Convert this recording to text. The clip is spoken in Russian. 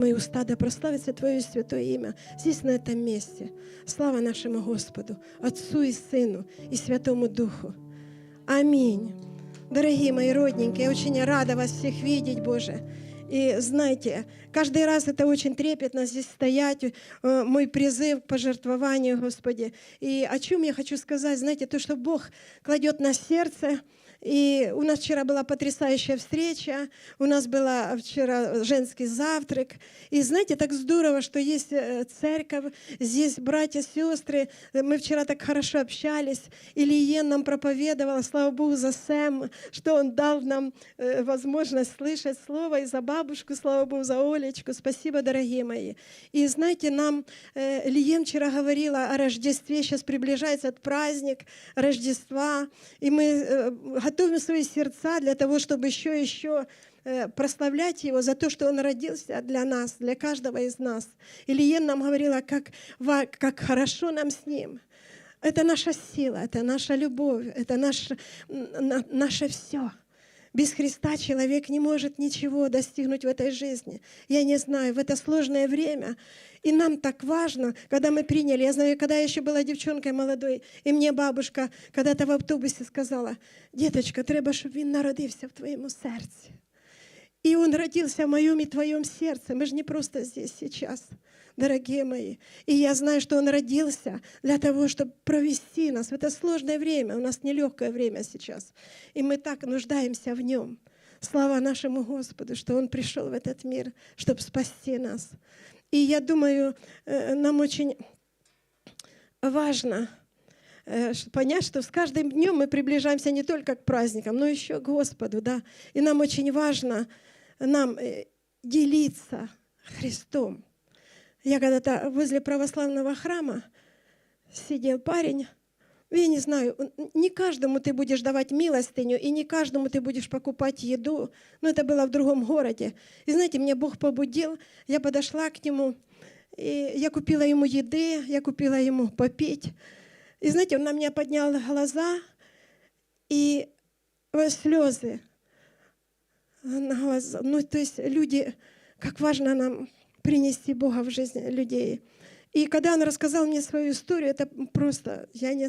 Мои уста да прославится Твое святое имя здесь, на этом месте. Слава нашему Господу, Отцу и Сыну и Святому Духу. Аминь. Дорогие мои родненькие, я очень рада вас всех видеть, Боже. И знаете, каждый раз это очень трепетно здесь стоять, э, мой призыв к пожертвованию, Господи. И о чем я хочу сказать, знаете, то, что Бог кладет на сердце, и у нас вчера была потрясающая встреча, у нас была вчера женский завтрак. И знаете, так здорово, что есть э, церковь, здесь братья, сестры. Мы вчера так хорошо общались. Ильен нам проповедовала, слава Богу, за Сэм, что он дал нам э, возможность слышать слово. И за бабушку, слава Богу, за Олечку. Спасибо, дорогие мои. И знаете, нам э, Ильен вчера говорила о Рождестве. Сейчас приближается этот праздник Рождества. И мы готовим свои сердца для того, чтобы еще и еще э, прославлять Его за то, что Он родился для нас, для каждого из нас. Ильен нам говорила, как, как хорошо нам с Ним. Это наша сила, это наша любовь, это наше, наше все. Без Христа человек не может ничего достигнуть в этой жизни. Я не знаю, в это сложное время. И нам так важно, когда мы приняли. Я знаю, когда я еще была девчонкой молодой, и мне бабушка когда-то в автобусе сказала, деточка, треба, щоб він народився в твоєму сердце. И он родился в моем и твоем сердце. Мы же не просто здесь сейчас, дорогие мои. И я знаю, что он родился для того, чтобы провести нас в это сложное время. У нас нелегкое время сейчас. И мы так нуждаемся в нем. Слава нашему Господу, что Он пришел в этот мир, чтобы спасти нас. И я думаю, э, нам очень важно э, понять, что с каждым днем мы приближаемся не только к праздникам, но еще к Господу. Да? И нам очень важно нам э, делиться Христом. Я когда-то возле православного храма сидел парень, я не знаю, не каждому ты будешь давать милостыню, и не каждому ты будешь покупать еду. Но это было в другом городе. И знаете, меня Бог побудил, я подошла к нему, и я купила ему еды, я купила ему попить. И знаете, он на меня поднял глаза, и слезы на глаза. Ну, то есть люди, как важно нам принести Бога в жизнь людей. И когда он рассказал мне свою историю, это просто, я не знаю,